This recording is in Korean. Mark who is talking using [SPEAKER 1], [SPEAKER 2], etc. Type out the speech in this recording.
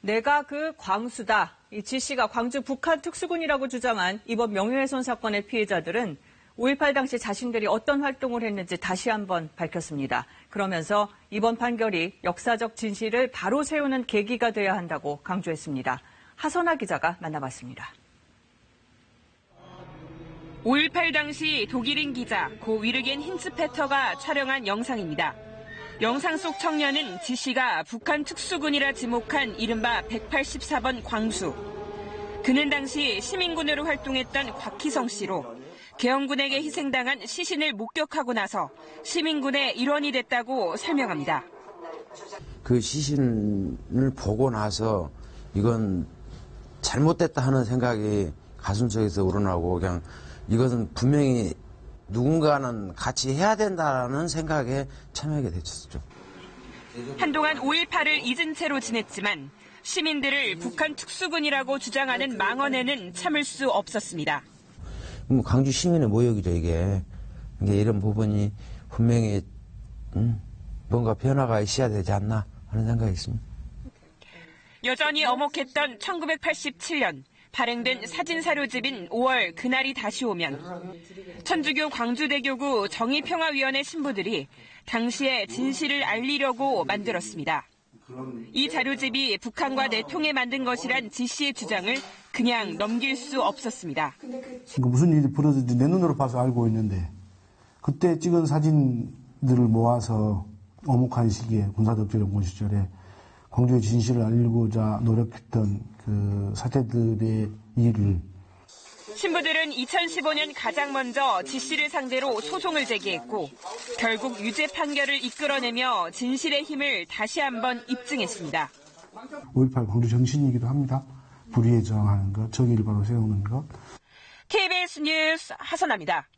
[SPEAKER 1] 내가 그 광수다. 이지 씨가 광주 북한 특수군이라고 주장한 이번 명예훼손 사건의 피해자들은 5.18 당시 자신들이 어떤 활동을 했는지 다시 한번 밝혔습니다. 그러면서 이번 판결이 역사적 진실을 바로 세우는 계기가 돼야 한다고 강조했습니다. 하선아 기자가 만나봤습니다.
[SPEAKER 2] 5.18 당시 독일인 기자 고 위르겐 힌츠페터가 촬영한 영상입니다. 영상 속 청년은 지 씨가 북한 특수군이라 지목한 이른바 184번 광수. 그는 당시 시민군으로 활동했던 곽희성 씨로 계엄군에게 희생당한 시신을 목격하고 나서 시민군의 일원이 됐다고 설명합니다.
[SPEAKER 3] 그 시신을 보고 나서 이건 잘못됐다 하는 생각이 가슴속에서 우러나고 그냥 이것은 분명히 누군가는 같이 해야 된다는 생각에 참여하게 됐었죠.
[SPEAKER 2] 한동안 5.18을 잊은 채로 지냈지만 시민들을 북한 특수군이라고 주장하는 망언에는 참을 수 없었습니다.
[SPEAKER 3] 뭐 강주 시민의 모욕이죠 이게. 이런 부분이 분명히 음, 뭔가 변화가 있어야 되지 않나 하는 생각이 있습니다.
[SPEAKER 2] 여전히 엄혹했던 1987년 발행된 사진 사료집인 5월 그날이 다시 오면 천주교 광주대교구 정의평화위원회 신부들이 당시의 진실을 알리려고 만들었습니다. 이 자료집이 북한과 내통에 만든 것이란 지 씨의 주장을 그냥 넘길 수 없었습니다.
[SPEAKER 4] 무슨 일이 벌어졌는지 내 눈으로 봐서 알고 있는데 그때 찍은 사진들을 모아서 어묵한 시기에 군사독재정권 시절에 광주의 진실을 알리고자 노력했던 그 사태들의 일을
[SPEAKER 2] 신부들은 2015년 가장 먼저 지 씨를 상대로 소송을 제기했고 결국 유죄 판결을 이끌어내며 진실의 힘을 다시 한번 입증했습니다.
[SPEAKER 4] 5.18 광주 정신이기도 합니다. 불의에 저항하는 것, 정의를 바로 세우는 것.
[SPEAKER 2] KBS 뉴스 하선아입니다.